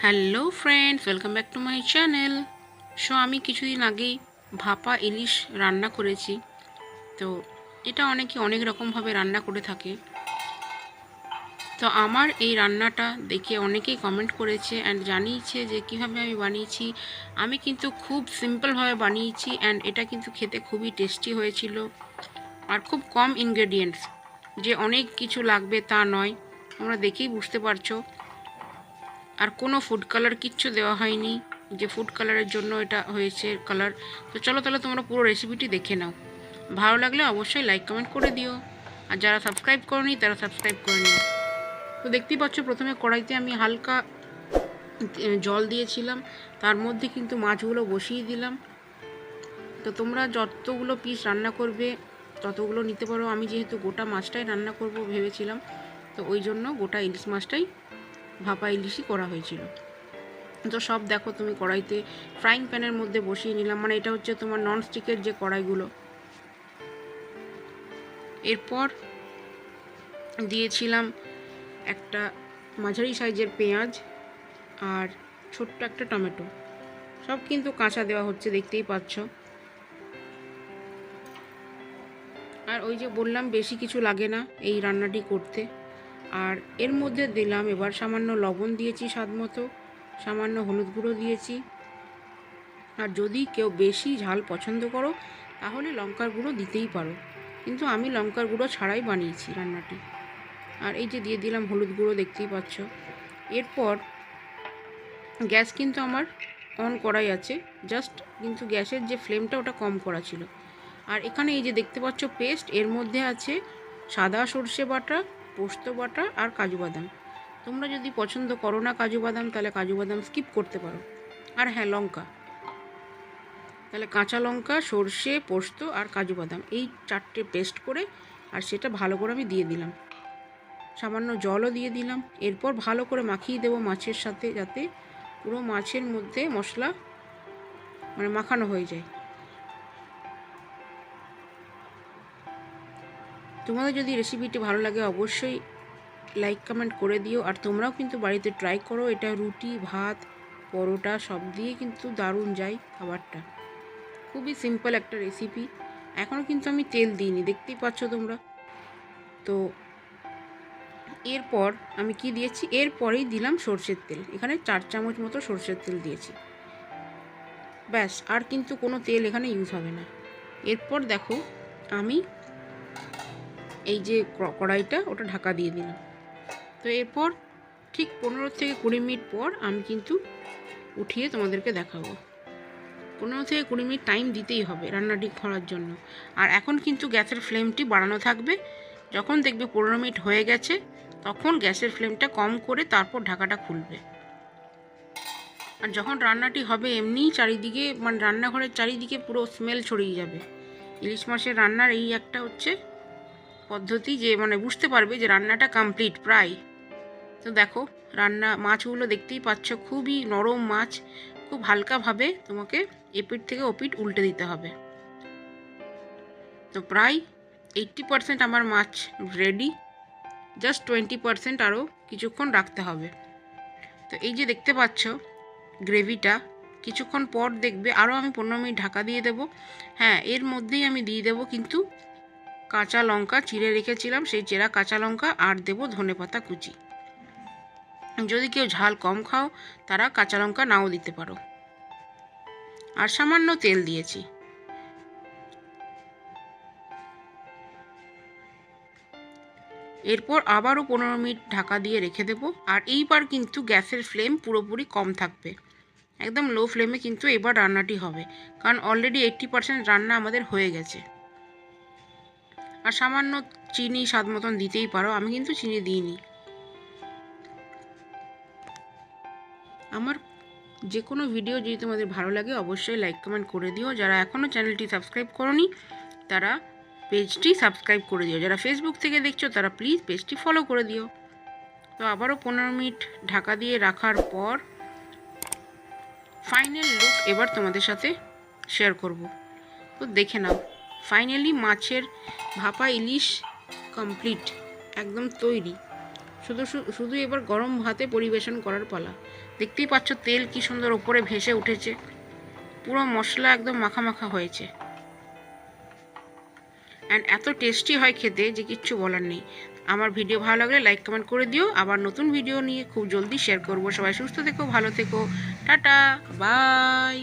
Hello friends welcome back to my channel so আমি কিছুদিন আগেই ভাপা ইলিশ রান্না করেছি। তো, এটা অনেকে অনেক রকমভাবে রান্না করে থাকে। তো, আমার এই রান্নাটা দেখে অনেকেই কমেন্ট করেছে অ্যান্ড জানিয়েছে যে, কীভাবে আমি বানিয়েছি। আমি কিন্তু খুব সিম্পলভাবে বানিয়েছি অ্যান্ড এটা কিন্তু খেতে খুবই টেস্টি হয়েছিল। আর খুব কম ইনগ্রেডিয়েন্টস যে অনেক কিছু লাগবে তা নয়। তোমরা দেখেই বুঝতে পারছ। আর কোনো ফুড কালার কিচ্ছু দেওয়া হয়নি, যে ফুড কালারের জন্য এটা হয়েছে কালার তো চলো তাহলে তোমরা পুরো রেসিপিটি দেখে নাও। ভালো লাগলে অবশ্যই লাইক কমেন্ট করে দিও। আর যারা সাবস্ক্রাইব করনি, তারা সাবস্ক্রাইব করে নিও। তো দেখতেই পাচ্ছ, প্রথমে কড়াইতে আমি হালকা জল দিয়েছিলাম। তার মধ্যে কিন্তু মাছগুলো বসিয়ে দিলাম। তো তোমরা যতগুলো পিস রান্না করবে, ততগুলো নিতে পারো। আমি যেহেতু গোটা মাছটাই রান্না করব ভেবেছিলাম, তো ওই জন্য গোটা ইলিশ মাছটাই ভাপা ইলিশই করা হয়েছিল। তো সব দেখো তুমি কড়াইতে ফ্রাইং প্যানের মধ্যে বসিয়ে নিলাম। মানে এটা হচ্ছে তোমার নন স্টিকের যে কড়াইগুলো। এরপর দিয়েছিলাম একটা মাঝারি সাইজের পেঁয়াজ আর ছোট্ট একটা টমেটো। সব কিন্তু কাঁচা দেওয়া হচ্ছে, দেখতেই পাচ্ছ। আর ওই যে বললাম, বেশি কিছু লাগে না এই রান্নাটি করতে। আর এর মধ্যে দিলাম, এবার সামান্য লবণ দিয়েছি স্বাদ মতো, সামান্য হলুদ গুঁড়ো দিয়েছি। আর যদি কেউ বেশি ঝাল পছন্দ করো, তাহলে লঙ্কার গুঁড়ো দিতেই পারো। কিন্তু আমি লঙ্কার গুঁড়ো ছাড়াই বানিয়েছি রান্নাটি। আর এই যে দিয়ে দিলাম হলুদ গুঁড়ো, দেখতেই পাচ্ছ। এরপর গ্যাস কিন্তু আমার অন করাই আছে। জাস্ট কিন্তু গ্যাসের যে ফ্লেমটা, ওটা কম করা ছিল। আর এখানে এই যে দেখতে পাচ্ছ, পেস্ট, এর মধ্যে আছে সাদা সর্ষে বাটা পোস্ত বাটা আর কাজু বাদাম। তোমরা যদি পছন্দ করো না কাজু বাদাম, তাহলে কাজু বাদাম স্কিপ করতে পারো। আর হ্যাঁ লঙ্কা। তাহলে কাঁচা লঙ্কা, সর্ষে, পোস্ত আর কাজু বাদাম, এই চারটে পেস্ট করে আর সেটা ভালো করে আমি দিয়ে দিলাম। সামান্য জলও দিয়ে দিলাম। এরপর ভালো করে মাখিয়ে দেবো মাছের সাথে যাতে পুরো মাছের মধ্যে মশলা মানে মাখানো হয়ে যায়। তোমাদের যদি রেসিপিটি ভালো লাগে, অবশ্যই লাইক কমেন্ট করে দিও। আর তোমরাও কিন্তু বাড়িতে ট্রাই করো, এটা রুটি, ভাত, পরোটা, সব দিয়ে কিন্তু দারুণ যায় খাবারটা। খুবই সিম্পল একটা রেসিপি এখনও কিন্তু আমি তেল দিইনি, দেখতেই পাচ্ছ তোমরা। তো এরপর আমি কি দিয়েছি? এরপরেই দিলাম সর্ষের তেল। এখানে চার চামচ মতো সর্ষের তেল দিয়েছি। ব্যাস, আর কিন্তু কোনো তেল এখানে ইউজ হবে না। এরপর দেখো, আমি এই যে কড়াইটা ওটা ঢাকা দিয়ে দিলাম। তো এরপর ঠিক পনেরো থেকে কুড়ি মিনিট পর আমি কিন্তু উঠিয়ে তোমাদেরকে দেখাবো। পনেরো থেকে কুড়ি মিনিট টাইম দিতেই হবে রান্নাটি করার জন্য। আর এখন কিন্তু গ্যাসের ফ্লেমটি বাড়ানো থাকবে। যখন দেখবে পনেরো মিনিট হয়ে গেছে, তখন গ্যাসের ফ্লেমটা কম করে তারপর ঢাকাটা খুলবে। আর যখন রান্নাটি হবে এমনিই চারিদিকে মানে রান্নাঘরের চারিদিকে পুরো স্মেল ছড়িয়ে যাবে। ইলিশ মাছের রান্নার এই একটা হচ্ছে পদ্ধতি যে মানে বুঝতে পারবে যে রান্নাটা কমপ্লিট প্রায়। তো দেখো, রান্না মাছগুলো দেখতেই পাচ্ছ, খুবই নরম মাছ, খুব হালকাভাবে তোমাকে এপিট থেকে ওপিট উল্টে দিতে হবে। তো প্রায় এইট্টি পারসেন্ট আমার মাছ রেডি জাস্ট টোয়েন্টি পারসেন্ট আরও কিছুক্ষণ রাখতে হবে। তো এই যে দেখতে পাচ্ছ গ্রেভিটা, কিছুক্ষণ পর দেখবে আরও আমি পনেরো মিনিট ঢাকা দিয়ে দেবো। হ্যাঁ এর মধ্যেই আমি দিয়ে দেবো, কিন্তু কাঁচা লঙ্কা চিড়ে রেখেছিলাম, সেই চেরা কাঁচা লঙ্কা আর দেবো ধনে পাতা কুচি। যদি কেউ ঝাল কম খাও, তারা কাঁচা লঙ্কা নাও দিতে পারো। আর সামান্য তেল দিয়েছি। এরপর আবারও পনেরো মিনিট ঢাকা দিয়ে রেখে দেবো। আর এইবার কিন্তু গ্যাসের ফ্লেম পুরোপুরি কম থাকবে। একদম লো ফ্লেমে কিন্তু এবার রান্নাটি হবে। কারণ অলরেডি এইট্টি পার্সেন্ট রান্না আমাদের হয়ে গেছে। আর সামান্য চিনি স্বাদ মতন দিতেই পারো, আমি কিন্তু চিনি দিইনি। আমার যে কোনো ভিডিও যদি তোমাদের ভালো লাগে, অবশ্যই লাইক কমেন্ট করে দিও। যারা এখনও চ্যানেলটি সাবস্ক্রাইব করনি, তারা পেজটি সাবস্ক্রাইব করে দিও। যারা ফেসবুক থেকে দেখছ, তারা প্লিজ পেজটি ফলো করে দিও। তো আবারও পনেরো মিনিট ঢাকা দিয়ে রাখার পর ফাইনাল লুক এবার তোমাদের সাথে শেয়ার করব। তো দেখে নাও। ফাইনালি মাছের ভাপা ইলিশ কমপ্লিট একদম তৈরি। শুধু শুধু এবার গরম ভাতে পরিবেশন করার পালা। দেখতেই পাচ্ছ তেল কি সুন্দর ওপরে ভেসে উঠেছে। পুরো মশলা একদম মাখা মাখা হয়েছে। অ্যান্ড এত টেস্টি হয় খেতে যে কিচ্ছু বলার নেই। আমার ভিডিও ভালো লাগলে লাইক কমেন্ট করে দিও। আবার নতুন ভিডিও নিয়ে খুব জলদি শেয়ার করব। সবাই সুস্থ থেকো, ভালো থেকো। Tata bye